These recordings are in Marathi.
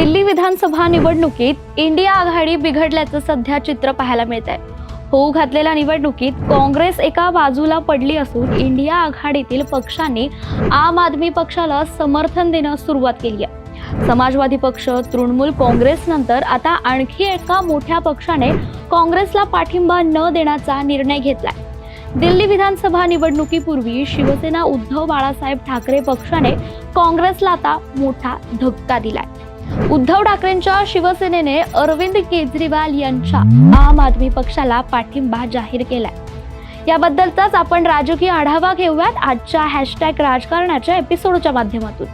दिल्ली विधानसभा निवडणुकीत इंडिया आघाडी बिघडल्याचं सध्या चित्र पाहायला मिळत आहे होऊ घातलेल्या निवडणुकीत काँग्रेस एका बाजूला पडली असून इंडिया आघाडीतील पक्षांनी आम आदमी पक्षाला समर्थन देणं सुरुवात केली आहे समाजवादी पक्ष तृणमूल काँग्रेस नंतर आता आणखी एका मोठ्या पक्षाने काँग्रेसला पाठिंबा न देण्याचा निर्णय घेतलाय. दिल्ली विधानसभा निवडणुकीपूर्वी शिवसेना उद्धव बाळासाहेब ठाकरे पक्षाने काँग्रेसला आता मोठा धक्का दिलाय. उद्धव ठाकरेंच्या शिवसेनेने अरविंद केजरीवाल यांच्या आम आदमी पक्षाला पाठिंबा जाहीर केलाय. याबद्दलचाच आपण राजकीय आढावा घेऊयात आजच्या हॅशटॅग राजकारणाच्या एपिसोडच्या माध्यमातून.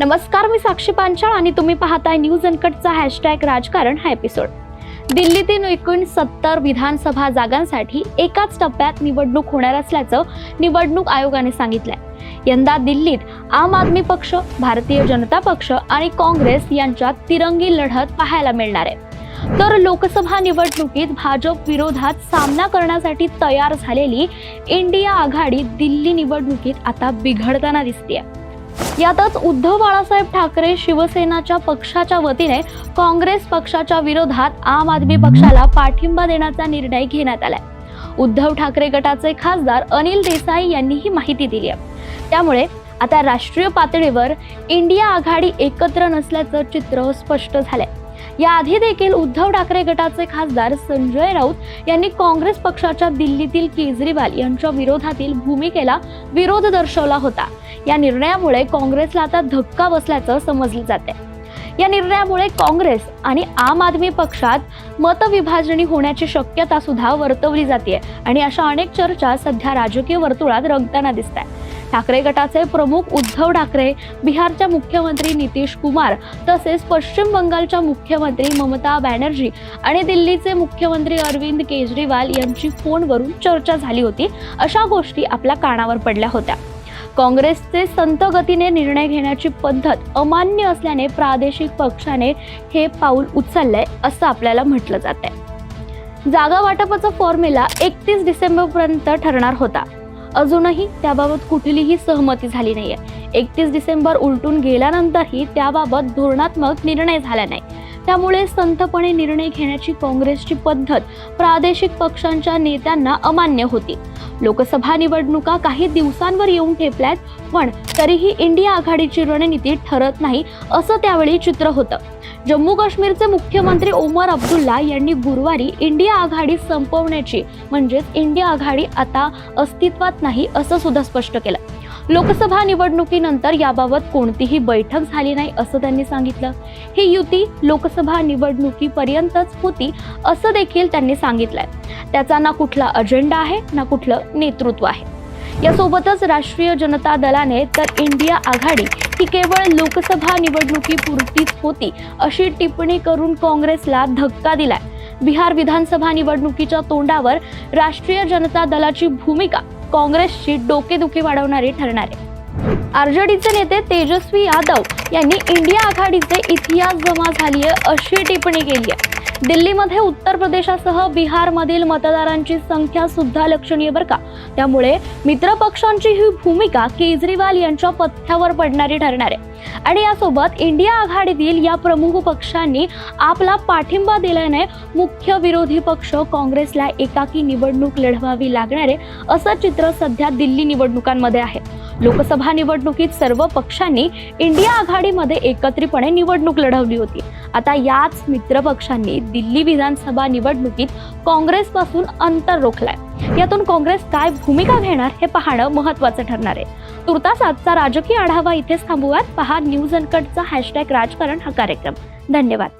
नमस्कार मी साक्षी पांचाळ आणि तुम्ही पाहताय न्यूज अनकटचा हॅशटॅग राजकारण हा एपिसोड दिल्लीतील एकूण सत्तर विधानसभा जागांसाठी एकाच टप्प्यात निवडणूक होणार असल्याचं निवडणूक आयोगाने सांगितलंय. यंदा दिल्लीत आम आदमी पक्ष भारतीय जनता पक्ष आणि काँग्रेस यांच्यात तिरंगी लढत पाहायला मिळणार आहे. तर लोकसभा निवडणुकीत भाजप विरोधात सामना करण्यासाठी तयार झालेली इंडिया आघाडी दिल्ली निवडणुकीत आता बिघडताना दिसते यातच उद्धव बाळासाहेब ठाकरे शिवसेनाच्या पक्षाच्या वतीने काँग्रेस पक्षाच्या विरोधात आम आदमी पक्षाला पाठिंबा देण्याचा निर्णय घेण्यात आलाय. उद्धव ठाकरे गटाचे खासदार अनिल देसाई यांनी ही माहिती दिली आहे. त्यामुळे आता राष्ट्रीय पातळीवर इंडिया आघाडी एकत्र नसल्याचं चित्र स्पष्ट झालंय. याआधी देखील उद्धव ठाकरे गटाचे खासदार संजय राऊत यांनी काँग्रेस पक्षाच्या दिल्लीतील केजरीवाल यांच्या विरोधातील भूमिकेला विरोध दर्शवला होता. या निर्णयामुळे काँग्रेसला आता धक्का बसल्याचं समजलं जाते या निर्णयामुळे काँग्रेस आणि आम आदमी पक्षात मतविभाजणी होण्याची शक्यता सुद्धा वर्तवली जाते आणि अशा अनेक चर्चा सध्या राजकीय वर्तुळात रंगताना दिसत आहेत ठाकरे गटाचे प्रमुख उद्धव ठाकरे बिहारच्या मुख्यमंत्री नितीश कुमार तसेच पश्चिम बंगालच्या मुख्यमंत्री ममता बॅनर्जी आणि दिल्लीचे मुख्यमंत्री अरविंद केजरीवाल यांची फोनवरून चर्चा झाली होती. अशा गोष्टी आपल्या कानावर पडल्या होत्या. काँग्रेसचे संत गतीने निर्णय घेण्याची पद्धत अमान्य असल्याने प्रादेशिक पक्षाने हे पाऊल उचललंय असं आपल्याला म्हटलं जात आहे जागा वाटपाचा फॉर्म्युला एकतीस डिसेंबरपर्यंत ठरणार होता. अजूनही त्याबाबत कुठलीही सहमती झाली नाहीये. एकतीस डिसेंबर उलटून गेल्यानंतरही त्याबाबत धोरणात्मक निर्णय झाला नाही. त्यामुळे संथपणे निर्णय घेण्याची काँग्रेसची पद्धत प्रादेशिक पक्षांच्या नेत्यांना अमान्य होती. लोकसभा निवडणुका काही दिवसांवर येऊन ठेपल्यात पण तरीही इंडिया आघाडीची रणनीती ठरत नाही असं त्यावेळी चित्र होतं. जम्मू काश्मीरचे मुख्यमंत्री ओमर अब्दुल्ला यांनी गुरुवारी इंडिया आघाडी संपवण्याची म्हणजेच इंडिया आघाडी आता अस्तित्वात नाही असं सुद्धा स्पष्ट केलं. लोकसभा निवडणुकीनंतर याबाबत कोणतीही बैठक झाली नाही असं त्यांनी सांगितलं. ही युती लोकसभा निवडणुकीपर्यंतच होती असं देखील त्यांनी सांगितलंय. त्याचा ना कुठला अजेंडा आहे ना कुठलं नेतृत्व आहे. यासोबतच राष्ट्रीय जनता दलाने तर इंडिया आघाडी ही केवळ लोकसभा निवडणुकीपुरतीच होती अशी टिप्पणी करून काँग्रेसला धक्का दिलाय. बिहार विधानसभा निवडणुकीच्या तोंडावर राष्ट्रीय जनता दलाची भूमिका काँग्रेसची डोकेदुखी वाढवणारी ठरणार. आहे आरजेडीचे नेते तेजस्वी यादव यांनी इंडिया आघाडीचे इतिहास जमा झाली आहे अशी टिप्पणी केली आहे दिल्लीमध्ये उत्तर प्रदेशासह बिहारमधील मतदारांची संख्या सुद्धा लक्षणीय बरं का? त्यामुळे मित्रपक्षांची ही भूमिका केजरीवाल यांच्या पथ्यावर पडणारी ठरणार आहे. आणि यासोबत इंडिया आघाडीतील या प्रमुख पक्षांनी आपला पाठिंबा दिल्याने मुख्य विरोधी पक्ष काँग्रेसला एकाकी निवडणूक लढवावी लागणार आहे असं चित्र सध्या दिल्ली निवडणुकांमध्ये आहे. लोकसभा निवडणुकीत सर्व पक्षांनी इंडिया आघाडीमध्ये एकत्रितपणे निवडणूक लढवली होती. आता याच मित्रपक्षांनी दिल्ली विधानसभा निवडणुकीत काँग्रेसपासून अंतर रोखलाय. यातून काँग्रेस काय भूमिका घेणार हे पाहणं महत्वाचं ठरणार आहे. तुर्तास आजचा राजकीय आढावा इथेच थांबूयात. पहा न्यूज अनकटचा हॅशटॅग राजकारण हा कार्यक्रम. धन्यवाद.